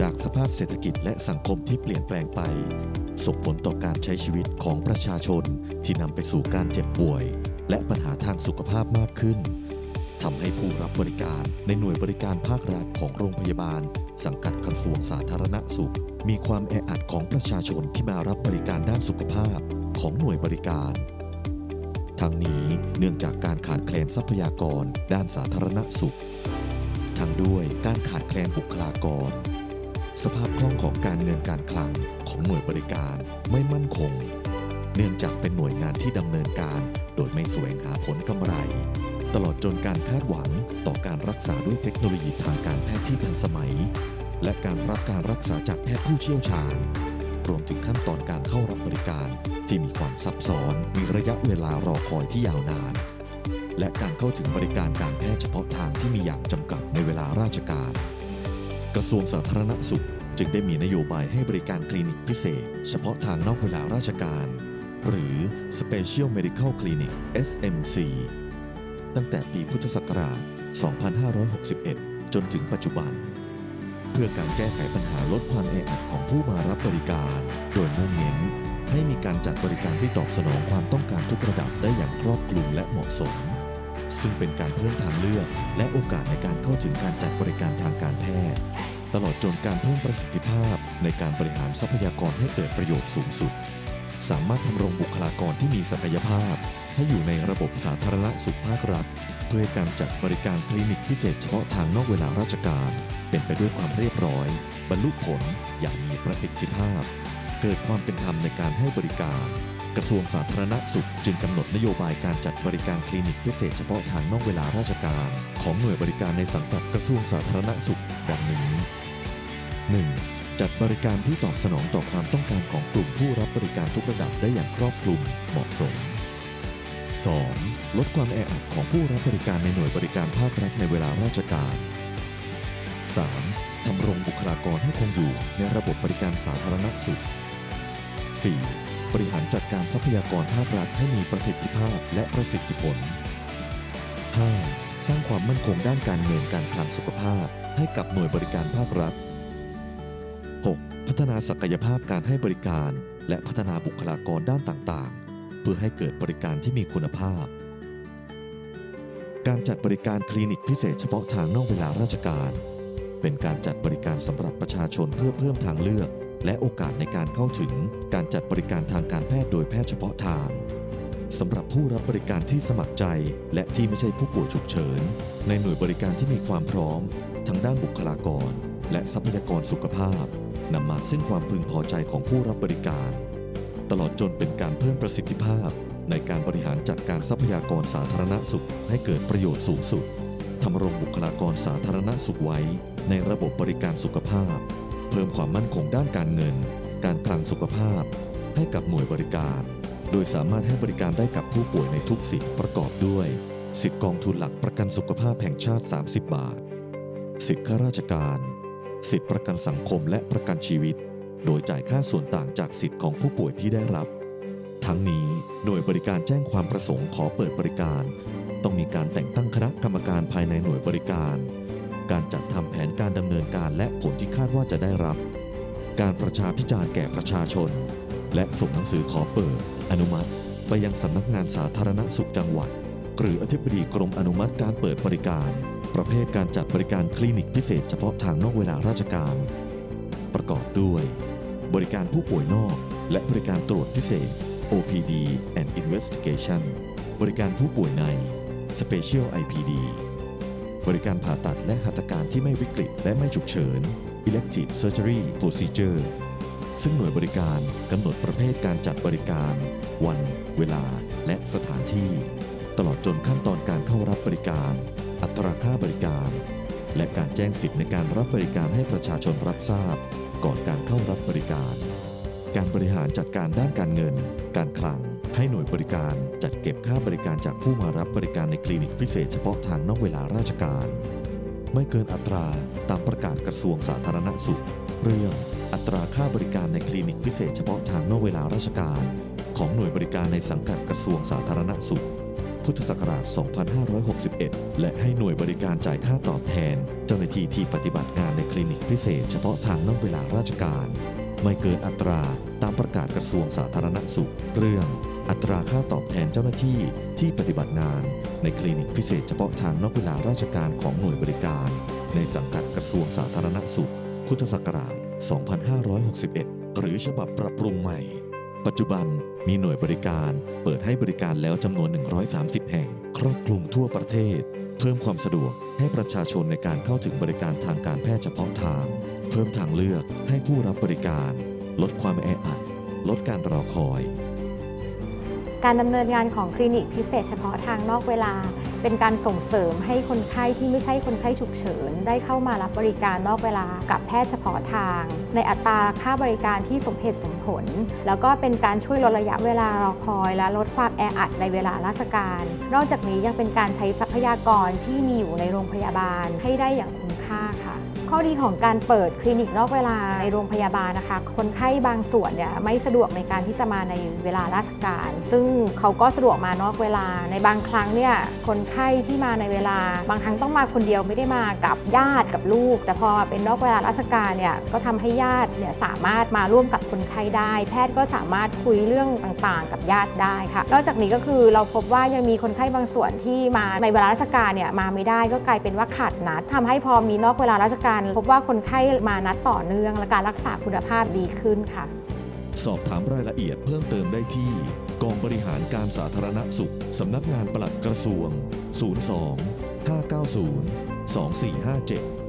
จากสภาพเศรษฐกิจและสังคมที่เปลี่ยนแปลงไป ส่งผลต่อการใช้ชีวิตของประชาชนที่นำไปสู่การเจ็บป่วย และปัญหาทางสุขภาพมากขึ้นทำให้ผู้รับบริการในหน่วยบริการภาครัฐของโรงพยาบาล สังกัดกระทรวงสาธารณสุข มีความแออัดของประชาชนที่มารับบริการด้านสุขภาพของหน่วยบริการ ทั้งนี้เนื่องจากการขาดแคลนทรัพยากร ด้านสาธารณสุข ทั้งด้วยการขาดแคลนบุคลากร สภาพคล่องของการเงินการคลังของหน่วยบริการไม่มั่นคง เนื่องจากเป็นหน่วยงานที่ดำเนินการ โดยไม่แสวงหาผลกำไร ตลอดจนการคาดหวังต่อการรักษาด้วยเทคโนโลยีทางการแพทย์ที่ทันสมัย และการรับการรักษาจากแพทย์ผู้เชี่ยวชาญ รวมถึงขั้นตอนการเข้ารับบริการที่มีความซับซ้อนมีระยะเวลารอคอยที่ยาวนาน และการเข้าถึงบริการการแพทย์เฉพาะทางที่มีอย่างจำกัดในเวลาราชการ กระทรวงสาธารณสุข จึงได้มีนโยบายให้บริการคลินิกพิเศษ เฉพาะทางนอกเวลาราชการ หรือ Special Medical Clinic SMC ตั้งแต่ปีพุทธศักราช 2561 จนถึงปัจจุบัน เพื่อการแก้ไขปัญหาลดความแออัดของผู้มารับบริการ โดยมุ่งเน้นให้มีการจัดบริการที่ตอบสนองความต้องการทุกระดับได้อย่างครอบคลุมและเหมาะสม ซึ่งเป็นการเพิ่มทางเลือก และโอกาสในการเข้าถึงการจัดบริการทางการแพทย์ ตลอดจนการเพิ่มประสิทธิภาพ ในการบริหารทรัพยากรให้เกิดประโยชน์สูงสุด สามารถทำรงบุคลากรที่มีศักยภาพ ให้อยู่ในระบบสาธารณสุขภาครัฐ เพื่อการจัดบริการคลินิกพิเศษเฉพาะทางนอกเวลาราชการ เป็นไปด้วยความเรียบร้อย บรรลุผลอย่างมีประสิทธิภาพ เกิดความเป็นธรรมในการให้บริการ กระทรวงสาธารณสุขจึงกำหนดนโยบายการจัดบริการคลินิกพิเศษเฉพาะทางนอกเวลาราชการ ของหน่วยบริการในสังกัดกระทรวงสาธารณสุข ดังนี้ 1. จัดบริการที่ตอบสนองต่อความต้องการของกลุ่มผู้รับบริการทุกระดับได้อย่างครอบคลุมเหมาะสม 2. ลดความแออัดของผู้รับบริการในหน่วยบริการภาครัฐในเวลาราชการ 3. ทำรงบุคลากรให้คงอยู่ในระบบบริการสาธารณสุข 4. บริหารจัดการทรัพยากรภาครัฐให้มีประสิทธิภาพและประสิทธิผล 5. สร้างความมั่นคงด้านการเงินการคลังสุขภาพ ให้กับหน่วยบริการภาครัฐ 6. พัฒนาศักยภาพการให้บริการ และพัฒนาบุคลากรด้านต่างๆ เพื่อให้เกิดบริการที่มีคุณภาพ การจัดบริการคลินิกพิเศษเฉพาะทางนอกเวลาราชการ เป็นการจัดบริการสำหรับประชาชนเพื่อเพิ่มทางเลือก และโอกาสในการเข้าถึงการจัดบริการทางการแพทย์โดยแพทย์เฉพาะทางสำหรับผู้รับบริการที่สมัครใจ และที่ไม่ใช่ผู้ป่วยฉุกเฉิน ในหน่วยบริการที่มีความพร้อมทั้งด้านบุคลากร และทรัพยากรสุขภาพนำมาซึ่งความพึงพอใจของผู้รับบริการ ตลอดจนเป็นการเพิ่มประสิทธิภาพ ในการบริหารจัดการทรัพยากรสาธารณสุข ให้เกิดประโยชน์สูงสุดทำรงบุคลากรสาธารณสุขไว้ ในระบบบริการสุขภาพ เพิ่มความมั่นคงด้านการเงิน การคลังสุขภาพ ให้กับหน่วยบริการ โดยสามารถให้บริการได้กับผู้ป่วยในทุกสิทธิ์ประกอบด้วย สิทธิกองทุนหลักประกันสุขภาพแห่งชาติ 30 บาท สิทธิข้าราชการ สิทธิประกันสังคมและประกันชีวิต โดยจ่ายค่าส่วนต่างจากสิทธิของผู้ป่วยที่ได้รับ ทั้งนี้หน่วยบริการแจ้งความประสงค์ขอเปิดบริการ ต้องมีการแต่งตั้งคณะกรรมการภายในหน่วยบริการ การจัดทำแผนการดำเนินการและผลที่คาดว่าจะได้รับ การประชาพิจารณ์แก่ประชาชน และส่งหนังสือขอเปิด อนุมัติ ไปยังสำนักงานสาธารณสุขจังหวัด หรืออธิบดีกรมอนุมัติการเปิดบริการ ประเภทการจัดบริการคลินิกพิเศษเฉพาะทางนอกเวลาราชการ ประกอบด้วย บริการผู้ป่วยนอก และบริการตรวจพิเศษ OPD and Investigation บริการผู้ป่วยใน Special IPD บริการผ่าตัดและหัตถการที่ไม่วิกฤตและไม่ฉุกเฉิน Elective Surgery Procedure ซึ่งหน่วยบริการกำหนดประเภทการจัดบริการ วัน เวลา และสถานที่ ตลอดจนขั้นตอนการเข้ารับบริการ อัตราค่าบริการ และการแจ้งสิทธิ์ในการรับบริการให้ประชาชนรับทราบ ก่อนการเข้ารับบริการ การบริหารจัดการด้านการเงิน การคลัง ให้หน่วยบริการจัดเก็บค่าบริการจากผู้มารับบริการในคลินิกพิเศษเฉพาะทางนอกเวลาราชการ ไม่เกินอัตราตามประกาศกระทรวงสาธารณสุข เรื่องอัตราค่าบริการในคลินิกพิเศษเฉพาะทางนอกเวลาราชการ ของหน่วยบริการในสังกัดกระทรวงสาธารณสุข พุทธศักราช 2561 และให้หน่วยบริการจ่ายค่าตอบแทน เจ้าหน้าที่ที่ปฏิบัติงานในคลินิกพิเศษเฉพาะทางนอกเวลาราชการ ไม่เกินอัตราตามประกาศกระทรวงสาธารณสุข เรื่อง อัตราค่าตอบแทนเจ้าหน้าที่ที่ปฏิบัติงาน ในคลินิกพิเศษเฉพาะทางนอกเวลาราชการของหน่วยบริการ ในสังกัดกระทรวงสาธารณสุข พุทธศักราช 2561 หรือฉบับปรับปรุงใหม่ ปัจจุบันมีหน่วยบริการเปิดให้บริการแล้วจำนวน 130 แห่ง ครอบคลุมทั่วประเทศ เพิ่มความสะดวกให้ประชาชนในการเข้าถึงบริการทางการแพทย์เฉพาะทาง เพิ่มทางเลือกให้ผู้รับบริการ ลดความแออัด ลดการรอคอย การดำเนินงานของคลินิกพิเศษเฉพาะทางนอกเวลา เป็นการส่งเสริมให้คนไข้ที่ไม่ใช่คนไข้ฉุกเฉิน ได้เข้ามารับบริการนอกเวลากับแพทย์เฉพาะทาง ในอัตราค่าบริการที่สมเหตุสมผล แล้วก็เป็นการช่วยลดระยะเวลารอคอย และลดความแออัดในเวลาราชการ นอกจากนี้ยังเป็นการใช้ทรัพยากรที่มีอยู่ในโรงพยาบาลให้ได้อย่างคุ้มค่าค่ะ ข้อดีของการเปิดคลินิกนอกเวลาในโรงพยาบาลนะคะ คนไข้บางส่วนเนี่ยไม่สะดวกในการที่จะมาในเวลาราชการ ซึ่งเขาก็สะดวกมานอกเวลา ในบางครั้งเนี่ยคนไข้ที่มาในเวลา บางครั้งต้องมาคนเดียวไม่ได้มากับญาติกับลูก แต่พอมาเป็นนอกเวลาราชการเนี่ยก็ทำให้ญาติเนี่ยสามารถมาร่วมกับคนไข้ได้ แพทย์ก็สามารถคุยเรื่องต่างๆ กับญาติได้ค่ะ นอกจากนี้ก็คือเราพบว่ายังมีคนไข้บางส่วนที่มาในเวลาราชการเนี่ยมาไม่ได้ก็กลายเป็นว่าขาดนัดทำให้พอมีนอกเวลาราชการพบว่าคนไข้มานัดต่อเนื่อง และการรักษาคุณภาพดีขึ้นค่ะ สอบถามรายละเอียดเพิ่มเติมได้ที่ กองบริหารการสาธารณสุข สำนักงานปลัดกระทรวง 02 590 2457